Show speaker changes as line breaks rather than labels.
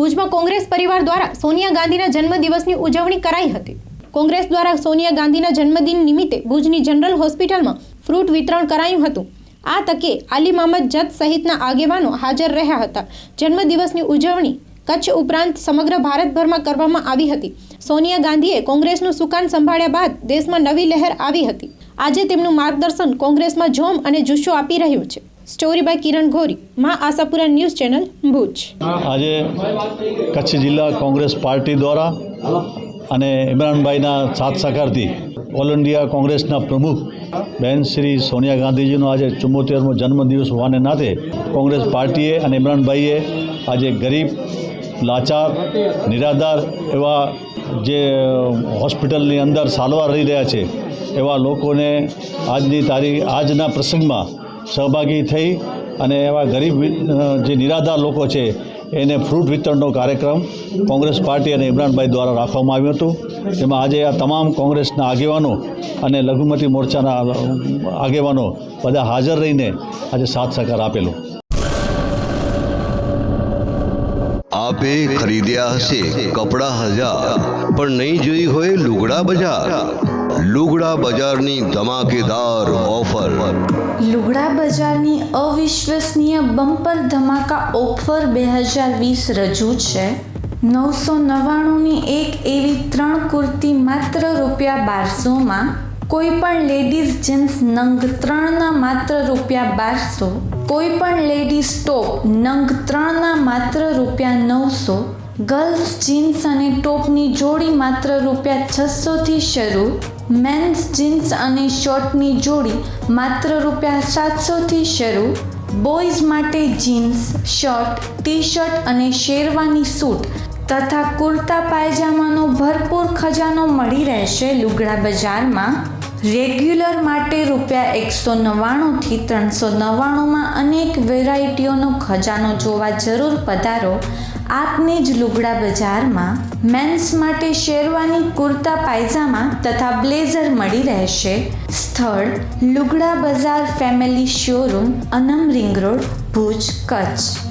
ભુજમાં કોંગ્રેસ પરિવાર દ્વારા સોનિયા ગાંધીના જન્મદિવસની ઉજવણી કરાઈ હતી. કોંગ્રેસ દ્વારા સોનિયા ગાંધીના જન્મદિન નિમિત્તે ભુજની જનરલ હોસ્પિટલમાં ફ્રૂટ વિતરણ કરાયું હતું. આ તકે આલી મહમદ જત સહિતના આગેવાનો હાજર રહ્યા હતા. જન્મદિવસની ઉજવણી કચ્છ ઉપરાંત સમગ્ર ભારતભરમાં કરવામાં આવી હતી. સોનિયા ગાંધીએ કોંગ્રેસનું સુકાન સંભાળ્યા બાદ દેશમાં નવી લહેર આવી હતી. આજે તેમનું માર્ગદર્શન કોંગ્રેસમાં જોમ અને જુસ્સો આપી રહ્યું છે. સ્ટોરી બાય કિરણ ઘોરી, મા આશાપુરા ન્યૂઝ ચેનલ ભુજ.
આજે કચ્છ જિલ્લા કોંગ્રેસ પાર્ટી દ્વારા અને ઇમરાનભાઈના સાથ સહકારથી ઓલ ઇન્ડિયા કોંગ્રેસના પ્રમુખ બહેન શ્રી સોનિયા ગાંધીજીનો આજે ચુમ્મોતેરમો જન્મદિવસ હોવાને નાતે કોંગ્રેસ પાર્ટીએ અને ઇમરાનભાઈએ આજે ગરીબ, લાચાર, નિરાધાર એવા જે હોસ્પિટલની અંદર સારવાર રહી રહ્યા છે, એવા લોકોને આજની તારીખ, આજના પ્રસંગમાં સહભાગી થઈ અને એવા ગરીબ જે નિરાધાર લોકો છે, એને ફ્રૂટ વિતરણનો કાર્યક્રમ કોંગ્રેસ પાર્ટી અને ઇમરાનભાઈ દ્વારા રાખવામાં આવ્યું હતું. જેમાં આજે આ તમામ કોંગ્રેસના આગેવાનો અને લઘુમતી મોરચાના આગેવાનો બધા હાજર રહીને આજે સાથ સહકાર આપેલો.
આપે ખરીદ્યા હશે કપડાં હજાર, પણ નહીં જોઈ હોય લુગડા બજાર. લુગડા બજારની ધમાકેદાર ઓફર.
લુગડા બજારની અવિશ્વસનીય બમ્પર ધમાકા ઓફર બે હજાર વીસ રજૂ છે. નવસો નવ્વાણુંની એક એવી ત્રણ કુર્તી માત્ર રૂપિયા બારસોમાં, કોઈ પણ લેડીઝ જીન્સ નંગ ત્રણના માત્ર રૂપિયા બારસો, કોઈ પણ લેડીઝ ટોપ નંગ ત્રણના માત્ર રૂપિયા નવસો ગર્લ્સ જીન્સ અને ટોપની જોડી માત્ર રૂપિયા છસોથી શરૂ. મેન્સ, જીન્સ અને શર્ટની જોડી માત્ર રૂપિયા સાતસોથી શરૂ. બોયઝ માટે જીન્સ, શર્ટ ટી શર્ટ અને શેરવાની સૂટ તથા કુર્તા, પાયજામાનો ભરપૂર ખજાનો મળી રહેશે લુગડા બજારમાં. રેગ્યુલર માટે રૂપિયા એકસો નવ્વાણુંથી ત્રણસો નવ્વાણુંમાં અનેક વેરાયટીઓનો ખજાનો જોવા જરૂર પધારો. આપની જ લુગડા બજારમાં મેન્સ માટે શેરવાની કુર્તા પાયજામા તથા બ્લેઝર મળી રહેશે. સ્થળ લુગડા બજાર family showroom, Anam ring road, Bhuj, Kutch.